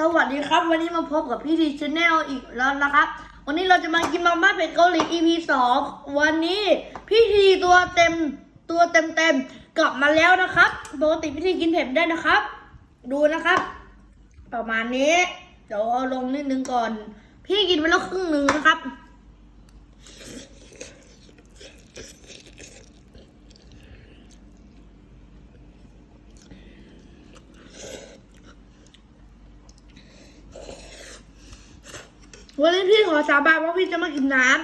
สวัสดีครับ วันนี้มาพบกับพี่ดีชแนลอีกแล้วนะครับ วันนี้เราจะมากินมาม่าเป็ดเกาหลี EP สองวันนี้พี่ทีตัวเต็มตัวเต็มเต็มกลับมาแล้วนะครับปกติพี่ทีกินเผ็ดได้นะครับ ดูนะครับ ประมาณนี้ เดี๋ยวเอาลงนิดนึงก่อน พี่กินไปแล้วครึ่งหนึ่งนะครับ วันนี้พี่ขอสาบานว่าพี่จะม่กินน้ำ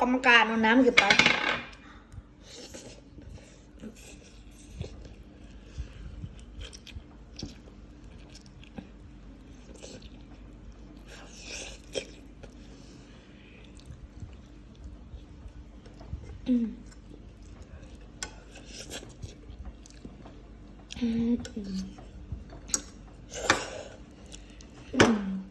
กรรมการเอาน้ำเก็บไปอืมอืมอืม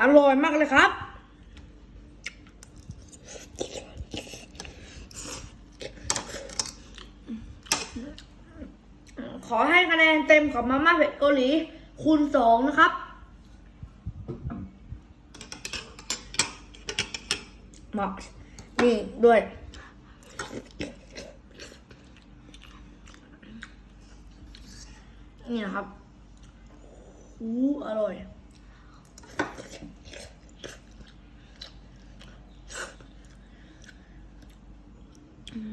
อร่อยมากเลยครับขอให้คะแนนเต็มของมาม่าเผ็ดเกาหลี คูณสองนะครับ หมาะนี่ด้วย นี่นะครับอู้อร่อย อืม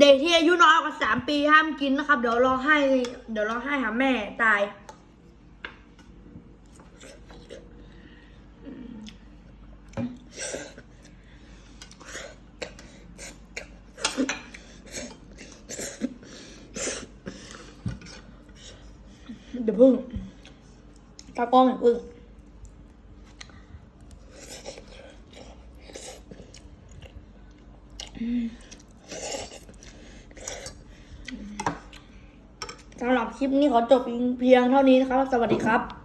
เด็กที่อายุน้อยกว่าสามปีห้ามกินนะครับ เดี๋ยวรอให้เดี๋ยวรอให้หาแม่ตาย เดี๋ยวพึ่งตากล้องอย่าพึ่งสำหรับคลิปนี้ขอจบเพียงเท่านี้นะครับ สวัสดีครับ